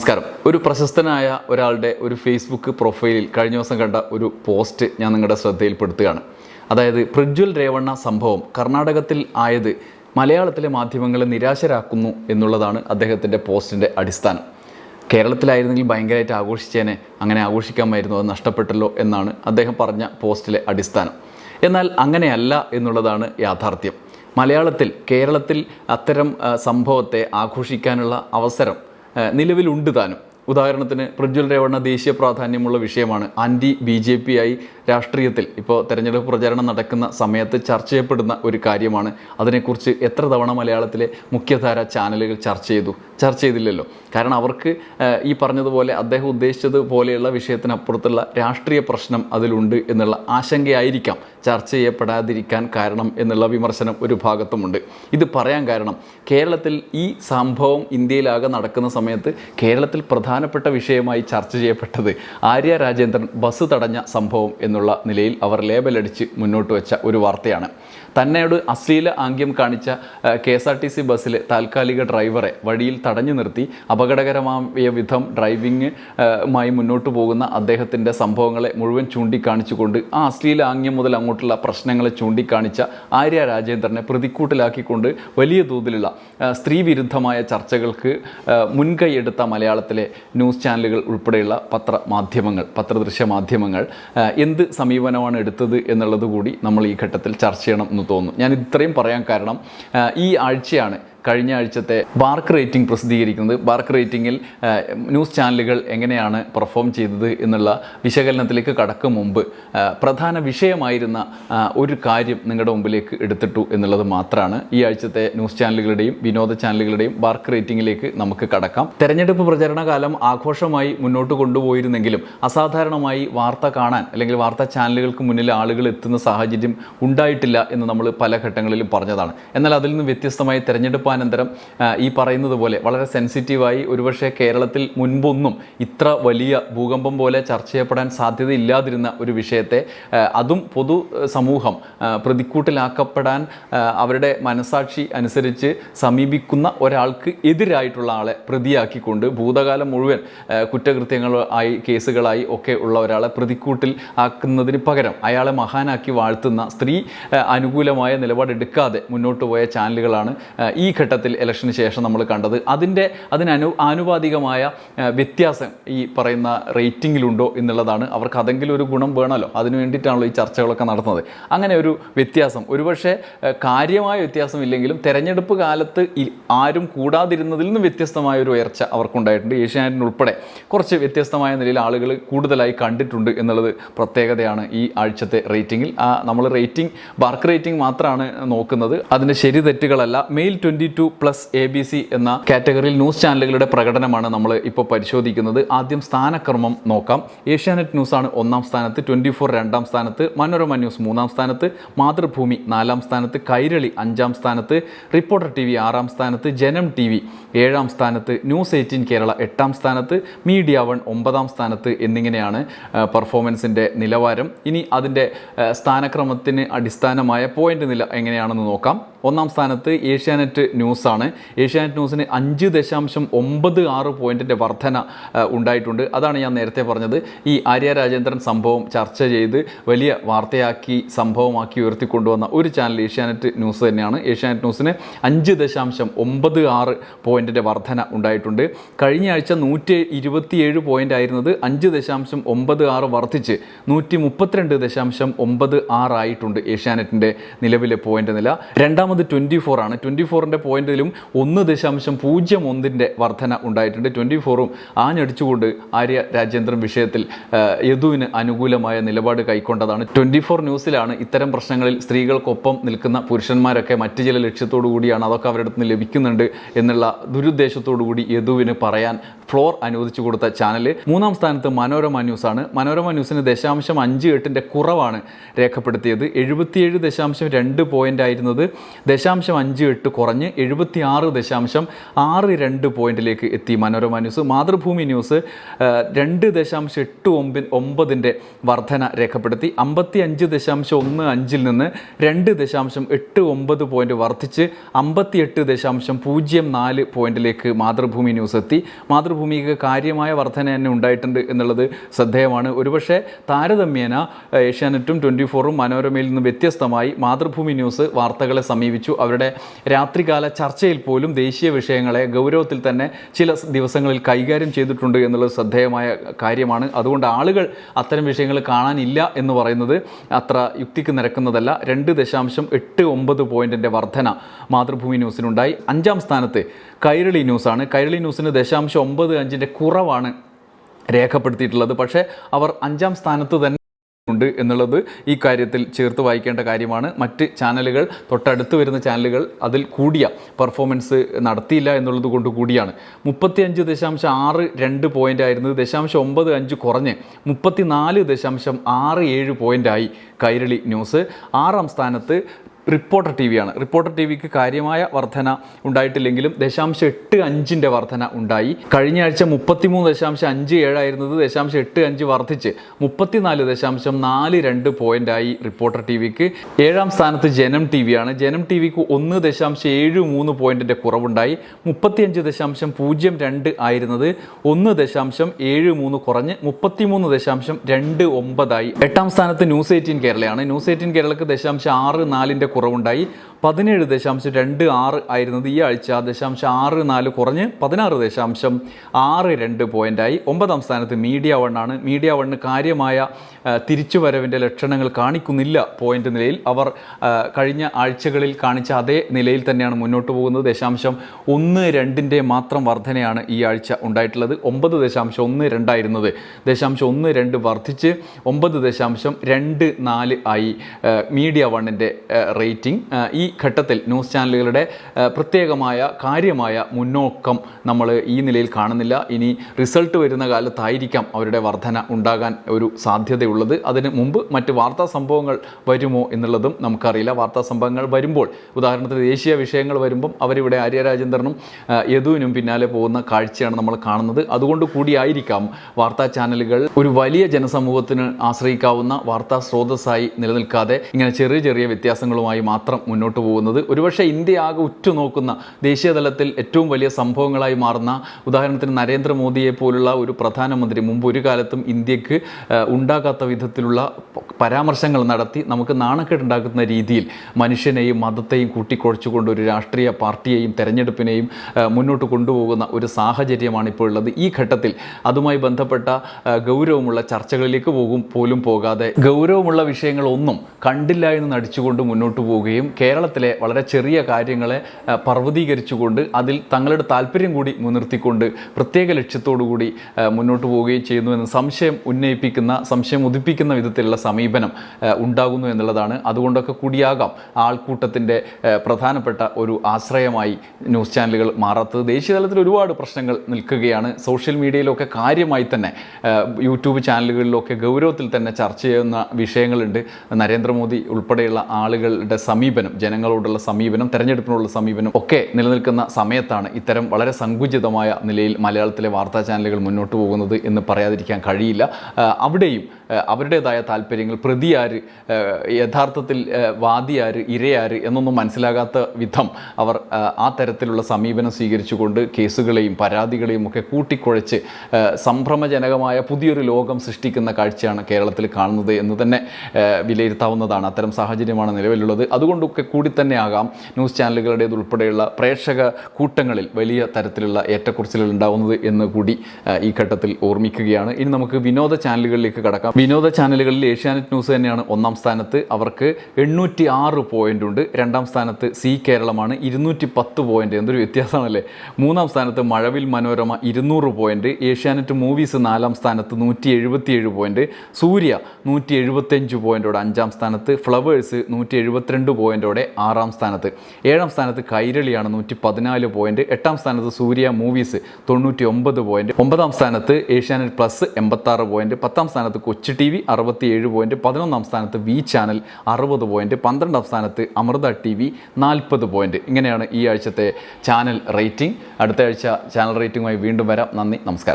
നമസ്കാരം. ഒരു പ്രശസ്തനായ ഒരാളുടെ ഒരു ഫേസ്ബുക്ക് പ്രൊഫൈലിൽ കഴിഞ്ഞ ദിവസം കണ്ട ഒരു പോസ്റ്റ് ഞാൻ നിങ്ങളുടെ ശ്രദ്ധയിൽപ്പെടുത്തുകയാണ്. അതായത് പ്രജ്വൽ രേവണ്ണ സംഭവം കർണാടകത്തിൽ ആയത് മലയാളത്തിലെ മാധ്യമങ്ങളെ നിരാശരാക്കുന്നു എന്നുള്ളതാണ് അദ്ദേഹത്തിന്റെ പോസ്റ്റിന്റെ അടിസ്ഥാനം. കേരളത്തിലായിരുന്നെങ്കിൽ ഭയങ്കരമായിട്ട് ആഘോഷിച്ചേനെ അങ്ങനെ ആഘോഷിക്കാമായിരുന്നു അത് നഷ്ടപ്പെട്ടല്ലോ എന്നാണ് അദ്ദേഹം പറഞ്ഞ പോസ്റ്റിലെ അടിസ്ഥാനം. എന്നാൽ അങ്ങനെയല്ല എന്നുള്ളതാണ് യാഥാർത്ഥ്യം. മലയാളത്തിൽ കേരളത്തിൽ അത്തരം സംഭവത്തെ ആഘോഷിക്കാനുള്ള അവസരം നിലവിലുണ്ട് താനും. ഉദാഹരണത്തിന് പ്രജ്വൽ രേവണ്ണ ദേശീയ പ്രാധാന്യമുള്ള വിഷയമാണ് ആന്റി ബി ജെ പി ആയി രാഷ്ട്രീയത്തിൽ. ഇപ്പോൾ തെരഞ്ഞെടുപ്പ് പ്രചാരണം നടക്കുന്ന സമയത്ത് ചർച്ച ചെയ്യപ്പെടുന്ന ഒരു കാര്യമാണ്. അതിനെക്കുറിച്ച് എത്ര തവണ മലയാളത്തിലെ മുഖ്യധാര ചാനലുകൾ ചർച്ച ചെയ്തു? ചർച്ച ചെയ്തില്ലല്ലോ. കാരണം അവർക്ക് ഈ പറഞ്ഞതുപോലെ അദ്ദേഹം ഉദ്ദേശിച്ചത് പോലെയുള്ള വിഷയത്തിനപ്പുറത്തുള്ള രാഷ്ട്രീയ പ്രശ്നം അതിലുണ്ട് എന്നുള്ള ആശങ്കയായിരിക്കാം. ചർച്ച ചെയ്യപ്പെടാതിരിക്കാൻ കാരണം എന്നുള്ള വിമർശനം ഒരു ഭാഗത്തുമുണ്ട്. ഇത് പറയാൻ കാരണം കേരളത്തിൽ ഈ സംഭവം ഇന്ത്യയിലാകെ നടക്കുന്ന സമയത്ത് കേരളത്തിൽ പ്രധാനപ്പെട്ട വിഷയമായി ചർച്ച ചെയ്യപ്പെട്ടത് ആര്യ രാജേന്ദ്രൻ ബസ് തടഞ്ഞ സംഭവം എന്നുള്ള നിലയിൽ അവർ ലേബലടിച്ച് മുന്നോട്ട് വെച്ച ഒരു വാർത്തയാണ്. തന്നോട് അശ്ലീല ആംഗ്യം കാണിച്ച K S R T C ബസ്സിലെ താൽക്കാലിക ഡ്രൈവറെ വഴിയിൽ തടഞ്ഞു നിർത്തി അപകടകരമായ വിധം ഡ്രൈവിംഗ് മായി മുന്നോട്ട് പോകുന്ന അദ്ദേഹത്തിന്റെ സംഭവങ്ങളെ മുഴുവൻ ചൂണ്ടിക്കാണിച്ചുകൊണ്ട് ആ അശ്ലീല ആംഗ്യം മുതൽ അങ്ങോട്ടുള്ള പ്രശ്നങ്ങളെ ചൂണ്ടിക്കാണിച്ച ആര്യ രാജേന്ദ്രനെ പ്രതിക്കൂട്ടിലാക്കിക്കൊണ്ട് വലിയ തോതിലുള്ള സ്ത്രീവിരുദ്ധമായ ചർച്ചകൾക്ക് മുൻകൈയെടുത്ത മലയാളത്തിലെ ന്യൂസ് ചാനലുകൾ ഉൾപ്പെടെയുള്ള പത്രമാധ്യമങ്ങൾ പത്രദൃശ്യ മാധ്യമങ്ങൾ എന്ത് സമീപനമാണ് എടുത്തത് എന്നുള്ളത് കൂടി നമ്മൾ ഈ ഘട്ടത്തിൽ ചർച്ച ചെയ്യണം എന്ന് തോന്നുന്നു. ഞാൻ ഇത്രയും പറയാൻ കാരണം ഈ ആഴ്ചയാണ് കഴിഞ്ഞ ആഴ്ചത്തെ ബാർക്ക് റേറ്റിംഗ് പ്രസിദ്ധീകരിക്കുന്നത്. ബാർക്ക് റേറ്റിംഗിൽ ന്യൂസ് ചാനലുകൾ എങ്ങനെയാണ് പെർഫോം ചെയ്തത് എന്നുള്ള വിശകലനത്തിലേക്ക് കടക്കും മുമ്പ് പ്രധാന വിഷയമായിരുന്ന ഒരു കാര്യം നിങ്ങളുടെ മുമ്പിലേക്ക് എടുത്തിട്ടു എന്നുള്ളത് മാത്രമാണ് ഈ ആഴ്ചത്തെ ന്യൂസ് ചാനലുകളുടെയും വിനോദ ചാനലുകളുടെയും ബാർക്ക് റേറ്റിംഗിലേക്ക് നമുക്ക് കടക്കാം. തെരഞ്ഞെടുപ്പ് പ്രചരണ കാലം ആഘോഷമായി മുന്നോട്ട് കൊണ്ടുപോയിരുന്നെങ്കിലും അസാധാരണമായി വാർത്ത കാണാൻ അല്ലെങ്കിൽ വാർത്താ ചാനലുകൾക്ക് മുന്നിൽ ആളുകൾ എത്തുന്ന സാഹചര്യം ഉണ്ടായിട്ടില്ല എന്ന് നമ്മൾ പല ഘട്ടങ്ങളിലും പറഞ്ഞതാണ്. എന്നാൽ അതിൽ നിന്ന് വ്യത്യസ്തമായി തെരഞ്ഞെടുപ്പാനന്തരം ഈ പറയുന്നത് പോലെ വളരെ സെൻസിറ്റീവായി ഒരുപക്ഷെ കേരളത്തിൽ മുൻപൊന്നും ഇത്ര വലിയ ഭൂകമ്പം പോലെ ചർച്ച ചെയ്യപ്പെടാൻ സാധ്യതയില്ലാതിരുന്ന ഒരു വിഷയത്തെ അതും പൊതു സമൂഹം പ്രതിക്കൂട്ടിലാക്കപ്പെടാൻ അവരുടെ മനസാക്ഷി അനുസരിച്ച് സമീപിക്കുന്ന ഒരാൾക്ക് എതിരായിട്ടുള്ള ആളെ പ്രതിയാക്കിക്കൊണ്ട് ഭൂതകാലം മുഴുവൻ കുറ്റകൃത്യങ്ങളായി കേസുകളായി ഒക്കെ ഉള്ള ഒരാളെ പ്രതിക്കൂട്ടിൽ ആക്കുന്നതിന് പകരം അയാളെ മഹാനാക്കി വാഴ്ത്തുന്ന സ്ത്രീ അനുകൂലമായ നിലപാടെടുക്കാതെ മുന്നോട്ട് പോയ ചാനലുകളാണ് ഈ ഘട്ടത്തിൽ ഇലക്ഷന് ശേഷം നമ്മൾ കണ്ടത്. അതിന്റെ അതിനനു ആനുപാതികമായ വ്യത്യാസം ഈ പറയുന്ന റേറ്റിംഗിലുണ്ടോ എന്നുള്ളതാണ്. അവർക്ക് അതെങ്കിലും ഒരു ഗുണം വേണമല്ലോ. അതിനു വേണ്ടിയിട്ടാണല്ലോ ഈ ചർച്ചകളൊക്കെ നടത്തുന്നത് അങ്ങനെ ഒരു വ്യത്യാസം. ഒരുപക്ഷെ കാര്യമായ വ്യത്യാസം ഇല്ലെങ്കിലും തെരഞ്ഞെടുപ്പ് കാലത്ത് ആരും കൂടാതിരുന്നതിൽ നിന്ന് വ്യത്യസ്തമായ ഒരു ഉയർച്ച അവർക്കുണ്ടായിട്ടുണ്ട്. ഏഷ്യാനെറ്റിനുൾപ്പെടെ കുറച്ച് വ്യത്യസ്തമായ നിലയിൽ ആളുകൾ കൂടുതലായി കണ്ടിട്ടുണ്ട് എന്നുള്ളത് പ്രത്യേകതയാണ് ഈ ആഴ്ചത്തെ റേറ്റിംഗിൽ നമ്മൾ റേറ്റിംഗ് ബാർക്ക് റേറ്റിംഗ് മാത്രമാണ് നോക്കുന്നത്. അതിന്റെ ശരി തെറ്റുകളല്ല. Male twenty two plus A B C എന്ന കാറ്റഗറിയിൽ ന്യൂസ് ചാനലുകളുടെ പ്രകടനമാണ് നമ്മൾ ഇപ്പോൾ പരിശോധിക്കുന്നത്. ആദ്യം സ്ഥാനക്രമം നോക്കാം. ഏഷ്യാനെറ്റ് ന്യൂസ് ആണ് ഒന്നാം സ്ഥാനത്ത് ട്വന്റി ഫോർ രണ്ടാം സ്ഥാനത്ത് മനോരമ ന്യൂസ് മൂന്നാം സ്ഥാനത്ത് മാതൃഭൂമി നാലാം സ്ഥാനത്ത് കൈരളി അഞ്ചാം സ്ഥാനത്ത് റിപ്പോർട്ടർ ടി വി ആറാം സ്ഥാനത്ത് ജനം ടി വി ഏഴാം സ്ഥാനത്ത് ന്യൂസ് എയ്റ്റീൻ കേരള എട്ടാം സ്ഥാനത്ത് മീഡിയ വൺ ഒമ്പതാം സ്ഥാനത്ത് എന്നിങ്ങനെയാണ് പെർഫോമൻസിന്റെ നിലവാരം. ഇനി അതിന്റെ സ്ഥാനക്രമത്തിന് അടിസ്ഥാനമായ പോയിന്റ് നില എങ്ങനെയാണെന്ന് നോക്കാം. ഒന്നാം സ്ഥാനത്ത് ഏഷ്യാനെറ്റ് ന്യൂസാണ്. ഏഷ്യാനെറ്റ് ന്യൂസിന് അഞ്ച് ദശാംശം ഒമ്പത് ആറ് പോയിന്റിന്റെ വർധന ഉണ്ടായിട്ടുണ്ട്. അതാണ് ഞാൻ നേരത്തെ പറഞ്ഞത്. ഈ ആര്യ രാജേന്ദ്രൻ സംഭവം ചർച്ച ചെയ്ത് വലിയ വാർത്തയാക്കി സംഭവമാക്കി ഉയർത്തിക്കൊണ്ടുവന്ന ഒരു ചാനൽ ഏഷ്യാനെറ്റ് ന്യൂസ് തന്നെയാണ്. ഏഷ്യാനെറ്റ് ന്യൂസിന് അഞ്ച് ദശാംശം ഒമ്പത് ആറ് പോയിന്റിന്റെ വർധന ഉണ്ടായിട്ടുണ്ട്. കഴിഞ്ഞ ആഴ്ച നൂറ്റി ഇരുപത്തിയേഴ് പോയിന്റ് ആയിരുന്നത് അഞ്ച് ദശാംശം ഒമ്പത് ആറ് വർദ്ധിച്ച് നൂറ്റി മുപ്പത്തിരണ്ട് ദശാംശം ഒമ്പത് ആറായിട്ടുണ്ട് ഏഷ്യാനെറ്റിന്റെ നിലവിലെ പോയിന്റ് നില. രണ്ടാമത് ട്വന്റി ഫോർ ആണ്. ട്വന്റി ഫോറിന്റെ പോയിന്റിലും ഒന്ന് ദശാംശം പൂജ്യം ഒന്നിന്റെ വർധന ഉണ്ടായിട്ടുണ്ട്. ട്വന്റി ഫോറും ആഞ്ഞടിച്ചുകൊണ്ട് ആര്യ രാജേന്ദ്രൻ വിഷയത്തിൽ യദുവിന് അനുകൂലമായ നിലപാട് കൈക്കൊണ്ടതാണ്. ട്വന്റി ഫോർ ന്യൂസിലാണ് ഇത്തരം പ്രശ്നങ്ങളിൽ സ്ത്രീകൾക്കൊപ്പം നിൽക്കുന്ന പുരുഷന്മാരൊക്കെ മറ്റു ചില ലക്ഷ്യത്തോടു കൂടിയാണ് അതൊക്കെ അവരുടെ നിന്ന് ലഭിക്കുന്നുണ്ട് എന്നുള്ള ദുരുദ്ദേശത്തോടു കൂടി യദുവിന് പറയാൻ ഫ്ലോർ അനുവദിച്ചു കൊടുത്ത ചാനൽ മൂന്നാം സ്ഥാനത്ത് മനോരമ ന്യൂസാണ്. മനോരമ ന്യൂസിന് ദശാംശം അഞ്ച് എട്ടിന്റെ കുറവാണ് രേഖപ്പെടുത്തിയത്. എഴുപത്തിയേഴ് ദശാംശം രണ്ട് പോയിന്റ് ആയിരുന്നത്. ദശാംശം അഞ്ച് എട്ട് കുറഞ്ഞ് എഴുപത്തി ആറ് ദശാംശം ആറ് രണ്ട് പോയിന്റിലേക്ക് എത്തി. മനോരമ ന്യൂസ് മാതൃഭൂമി ന്യൂസ് രണ്ട് ദശാംശം എട്ട് ഒമ്പത് ഒമ്പതിന്റെ വർധന രേഖപ്പെടുത്തി. അമ്പത്തി അഞ്ച് ദശാംശം ഒന്ന് അഞ്ചിൽ നിന്ന് രണ്ട് ദശാംശം എട്ട് ഒമ്പത് പോയിന്റ് വർദ്ധിച്ച് അമ്പത്തി എട്ട് ദശാംശം പൂജ്യം നാല് പോയിന്റിലേക്ക് മാതൃഭൂമി ന്യൂസ് എത്തി. മാതൃഭൂമി മാതൃഭൂമിക്ക് കാര്യമായ വർധന തന്നെ ഉണ്ടായിട്ടുണ്ട് എന്നുള്ളത് ശ്രദ്ധേയമാണ്. ഒരുപക്ഷെ താരതമ്യേന ഏഷ്യാനെറ്റും ട്വന്റി ഫോറും മനോരമയിൽ നിന്ന് വ്യത്യസ്തമായി മാതൃഭൂമി ന്യൂസ് വാർത്തകളെ സമീപിച്ചു. അവരുടെ രാത്രികാല ചർച്ചയിൽ പോലും ദേശീയ വിഷയങ്ങളെ ഗൗരവത്തിൽ തന്നെ ചില ദിവസങ്ങളിൽ കൈകാര്യം ചെയ്തിട്ടുണ്ട് എന്നുള്ളത് ശ്രദ്ധേയമായ കാര്യമാണ്. അതുകൊണ്ട് ആളുകൾ അത്തരം വിഷയങ്ങൾ കാണാനില്ല എന്ന് പറയുന്നത് അത്ര യുക്തിക്ക് നിരക്കുന്നതല്ല. രണ്ട് ദശാംശം എട്ട് ഒമ്പത് പോയിന്റിന്റെ വർധന മാതൃഭൂമി ന്യൂസിനുണ്ടായി. അഞ്ചാം സ്ഥാനത്ത് കൈരളി ന്യൂസാണ്. കൈരളി ന്യൂസിന് ദശാംശം ഒമ്പത് അഞ്ചിന്റെ കുറവാണ് രേഖപ്പെടുത്തിയിട്ടുള്ളത്. പക്ഷേ അവർ അഞ്ചാം സ്ഥാനത്ത് തന്നെ ഉണ്ട് എന്നുള്ളത് ഈ കാര്യത്തിൽ ചേർത്ത് വായിക്കേണ്ട കാര്യമാണ്. മറ്റ് ചാനലുകൾ തൊട്ടടുത്ത് വരുന്ന ചാനലുകൾ അതിൽ കൂടിയ പെർഫോമൻസ് നടത്തിയില്ല എന്നുള്ളത് കൊണ്ട് കൂടിയാണ്. മുപ്പത്തിയഞ്ച് ദശാംശം ആറ് രണ്ട് പോയിന്റ് ആയിരുന്നത് ദശാംശം ഒമ്പത് അഞ്ച് കുറഞ്ഞ് മുപ്പത്തിനാല് ദശാംശം ആറ് ഏഴ് പോയിന്റായി കൈരളി ന്യൂസ് ആറാം സ്ഥാനത്ത് റിപ്പോർട്ടർ ടി വിയാണ് റിപ്പോർട്ടർ ടി വിക്ക് കാര്യമായ വർധന ഉണ്ടായിട്ടില്ലെങ്കിലും ദശാംശം എട്ട് അഞ്ചിന്റെ വർധന ഉണ്ടായി. കഴിഞ്ഞ ആഴ്ച മുപ്പത്തിമൂന്ന് ദശാംശം അഞ്ച് ഏഴായിരുന്നത് ദശാംശം എട്ട് അഞ്ച് വർദ്ധിച്ച് മുപ്പത്തിനാല് ദശാംശം നാല് രണ്ട് പോയിന്റായി റിപ്പോർട്ടർ ടി വിക്ക്. ഏഴാം സ്ഥാനത്ത് ജനം ടി വിയാണ് ജനം ടി വിക്ക് ഒന്ന് ദശാംശം ഏഴ് മൂന്ന് പോയിന്റിന്റെ കുറവുണ്ടായി. മുപ്പത്തിയഞ്ച് ദശാംശം പൂജ്യം രണ്ട് ആയിരുന്നത് ഒന്ന് ദശാംശം ഏഴ് മൂന്ന് കുറഞ്ഞ് മുപ്പത്തിമൂന്ന് ദശാംശം രണ്ട് ഒമ്പതായി. എട്ടാം സ്ഥാനത്ത് ന്യൂസ് എയ്റ്റീൻ കേരളയാണ്. ന്യൂസ് എയ്റ്റീൻ കേരളക്ക് ദശാംശം ആറ് നാലിന്റെ കുറവുണ്ടായി. പതിനേഴ് ദശാംശം രണ്ട് ആറ് ആയിരുന്നത് ഈ ആഴ്ച. ദശാംശം ആറ് നാല് കുറഞ്ഞ് പതിനാറ് ദശാംശം ആറ് രണ്ട് പോയിന്റായി ഒമ്പതാം സ്ഥാനത്ത് മീഡിയ വണ്ണാണ് മീഡിയ വണ്ണ് കാര്യമായ തിരിച്ചുവരവിന്റെ ലക്ഷണങ്ങൾ കാണിക്കുന്നില്ല പോയിന്റ് നിലയിൽ. അവർ കഴിഞ്ഞ ആഴ്ചകളിൽ കാണിച്ച അതേ നിലയിൽ തന്നെയാണ് മുന്നോട്ട് പോകുന്നത്. ദശാംശം ഒന്ന് രണ്ടിന്റെ മാത്രം വർധനയാണ് ഈ ആഴ്ച ഉണ്ടായിട്ടുള്ളത്. ഒമ്പത് ദശാംശം ഒന്ന് രണ്ടായിരുന്നത്. ദശാംശം ഒന്ന് രണ്ട് വർദ്ധിച്ച് ഒമ്പത് ദശാംശം രണ്ട് നാല് ആയി മീഡിയ വണ്ണിന്റെ റേറ്റിംഗ്. ഈ ഘട്ടത്തിൽ ന്യൂസ് ചാനലുകളുടെ പ്രത്യേകമായ കാര്യമായ മുന്നോക്കം നമ്മൾ ഈ നിലയിൽ കാണുന്നില്ല. ഇനി റിസൾട്ട് വരുന്ന കാലത്തായിരിക്കാം അവരുടെ വർധന ഉണ്ടാകാൻ ഒരു സാധ്യതയുള്ളത്. അതിന് മുമ്പ് മറ്റ് വാർത്താ സംഭവങ്ങൾ വരുമോ എന്നുള്ളതും നമുക്കറിയില്ല. വാർത്താ സംഭവങ്ങൾ വരുമ്പോൾ ഉദാഹരണത്തിന് ദേശീയ വിഷയങ്ങൾ വരുമ്പം അവരിവിടെ ആര്യ രാജേന്ദ്രനും ആ, യദുവിനും പിന്നാലെ പോകുന്ന കാഴ്ചയാണ് നമ്മൾ കാണുന്നത്. അതുകൊണ്ട് കൂടിയായിരിക്കാം വാർത്താ ചാനലുകൾ ഒരു വലിയ ജനസമൂഹത്തിന് ആശ്രയിക്കാവുന്ന വാർത്താ സ്രോതസ്സായി നിലനിൽക്കാതെ ഇങ്ങനെ ചെറിയ ചെറിയ വ്യത്യാസങ്ങളുമായി മാത്രം മുന്നോട്ട് പോകുന്നത് ഒരുപക്ഷെ ഇന്ത്യ ആകെ ഉറ്റുനോക്കുന്ന ദേശീയതലത്തിൽ ഏറ്റവും വലിയ സംഭവങ്ങളായി മാറുന്ന ഉദാഹരണത്തിന് നരേന്ദ്രമോദിയെ പോലുള്ള ഒരു പ്രധാനമന്ത്രി മുമ്പ് ഒരു കാലത്തും ഇന്ത്യയ്ക്ക് ഉണ്ടാകാത്ത വിധത്തിലുള്ള പരാമർശങ്ങൾ നടത്തി നമുക്ക് നാണക്കേടുണ്ടാക്കുന്ന രീതിയിൽ മനുഷ്യനെയും മതത്തെയും കൂട്ടിക്കുഴച്ചുകൊണ്ട് ഒരു രാഷ്ട്രീയ പാർട്ടിയെയും തെരഞ്ഞെടുപ്പിനെയും മുന്നോട്ട് കൊണ്ടുപോകുന്ന ഒരു സാഹചര്യമാണ് ഇപ്പോൾ ഉള്ളത്. ഈ ഘട്ടത്തിൽ അതുമായി ബന്ധപ്പെട്ട ഗൗരവമുള്ള ചർച്ചകളിലേക്ക് പോകും പോലും പോകാതെ ഗൗരവമുള്ള വിഷയങ്ങളൊന്നും കണ്ടില്ല എന്ന് നടിച്ചുകൊണ്ട് മുന്നോട്ട് പോവുകയും കേരളത്തിലെ വളരെ ചെറിയ കാര്യങ്ങളെ പർവതീകരിച്ചുകൊണ്ട് അതിൽ തങ്ങളുടെ താല്പര്യം കൂടി മുൻനിർത്തിക്കൊണ്ട് പ്രത്യേക ലക്ഷ്യത്തോടു കൂടി മുന്നോട്ട് പോവുകയും ചെയ്യുന്നു എന്ന് സംശയം ഉന്നയിപ്പിക്കുന്ന സംശയം ഉദിപ്പിക്കുന്ന വിധത്തിലുള്ള സമീപനം ഉണ്ടാകുന്നു എന്നുള്ളതാണ്. അതുകൊണ്ടൊക്കെ കൂടിയാകാം ആൾക്കൂട്ടത്തിന്റെ പ്രധാനപ്പെട്ട ഒരു ആശ്രയമായി ന്യൂസ് ചാനലുകൾ മാറാത്തത്. ദേശീയ തലത്തിൽ ഒരുപാട് പ്രശ്നങ്ങൾ നിൽക്കുകയാണ്. സോഷ്യൽ മീഡിയയിലൊക്കെ കാര്യമായി തന്നെ യൂട്യൂബ് ചാനലുകളിലൊക്കെ ഗൗരവത്തിൽ തന്നെ ചർച്ച ചെയ്യുന്ന വിഷയങ്ങളുണ്ട്. നരേന്ദ്രമോദി ഉൾപ്പെടെയുള്ള ആളുകളുടെ സമീപനം ജനങ്ങളോടുള്ള സമീപനം തെരഞ്ഞെടുപ്പിനോടുള്ള സമീപനം ഒക്കെ നിലനിൽക്കുന്ന സമയത്താണ് ഇത്തരം വളരെ സങ്കുചിതമായ നിലയിൽ മലയാളത്തിലെ വാർത്താ ചാനലുകൾ മുന്നോട്ട് പോകുന്നത് എന്ന് പറയാതിരിക്കാൻ കഴിയില്ല. അവിടെയും അവരുടേതായ താല്പര്യങ്ങൾ. പ്രതിയാര് യഥാർത്ഥത്തിൽ വാദിയാര് ഇരയാര് എന്നൊന്നും മനസ്സിലാകാത്ത വിധം അവർ ആ, തരത്തിലുള്ള സമീപനം സ്വീകരിച്ചുകൊണ്ട് കേസുകളെയും പരാതികളെയും ഒക്കെ കൂട്ടിക്കുഴച്ച് സംഭ്രമജനകമായ പുതിയൊരു ലോകം സൃഷ്ടിക്കുന്ന കാഴ്ചയാണ് കേരളത്തിൽ കാണുന്നത് എന്ന് തന്നെ വിലയിരുത്താവുന്നതാണ് അത്തരം സാഹചര്യമാണ് നിലവിലുള്ളത്. അതുകൊണ്ടൊക്കെ കൂടി തന്നെ ആകാം ന്യൂസ് ചാനലുകളുടേത് ഉൾപ്പെടെയുള്ള പ്രേക്ഷക കൂട്ടങ്ങളിൽ വലിയ തരത്തിലുള്ള ഏറ്റക്കുറച്ചിലുകൾ ഉണ്ടാവുന്നത് എന്ന് കൂടി ഈ ഘട്ടത്തിൽ ഓർമ്മിക്കുകയാണ്. ഇനി നമുക്ക് വിനോദ ചാനലുകളിലേക്ക് കടക്കാം. വിനോദ ചാനലുകളിൽ ഏഷ്യാനെറ്റ് ന്യൂസ് തന്നെയാണ് ഒന്നാം സ്ഥാനത്ത്. അവർക്ക് എണ്ണൂറ്റി ആറ് പോയിന്റ് ഉണ്ട്. രണ്ടാം സ്ഥാനത്ത് സി കേരളമാണ്. ഇരുന്നൂറ്റി പത്ത് പോയിന്റ് എന്തൊരു വ്യത്യാസമാണല്ലേ? മൂന്നാം സ്ഥാനത്ത് മഴവിൽ മനോരമ ഇരുന്നൂറ് പോയിന്റ് ഏഷ്യാനെറ്റ് മൂവീസ് നാലാം സ്ഥാനത്ത് നൂറ്റി എഴുപത്തിയേഴ് പോയിന്റ് സൂര്യ നൂറ്റി എഴുപത്തഞ്ച് പോയിന്റോടെ അഞ്ചാം സ്ഥാനത്ത്. ഫ്ലവേഴ്സ് നൂറ്റി എഴുപത്തിരണ്ട് പോയിന്റോടെ ആറാം സ്ഥാനത്ത്. ഏഴാം സ്ഥാനത്ത് കൈരളിയാണ് നൂറ്റി പതിനാല് പോയിന്റ് എട്ടാം സ്ഥാനത്ത് സൂര്യ മൂവീസ് തൊണ്ണൂറ്റി ഒമ്പത് പോയിന്റ് ഒമ്പതാം സ്ഥാനത്ത് ഏഷ്യാനെറ്റ് പ്ലസ് എൺപത്താറ് പോയിന്റ് പത്താം സ്ഥാനത്ത് കൊച്ചു ടി വി അറുപത്തിയേഴ് പോയിന്റ് പതിനൊന്നാം സ്ഥാനത്ത് വി ചാനൽ അറുപത് പോയിന്റ് പന്ത്രണ്ടാം സ്ഥാനത്ത് അമൃത ടി വി നാൽപ്പത് പോയിന്റ് ഇങ്ങനെയാണ് ഈ ആഴ്ചത്തെ ചാനൽ റേറ്റിംഗ് അടുത്ത ആഴ്ച ചാനൽ റേറ്റിംഗുമായി വീണ്ടും വരാം. നന്ദി നമസ്കാരം.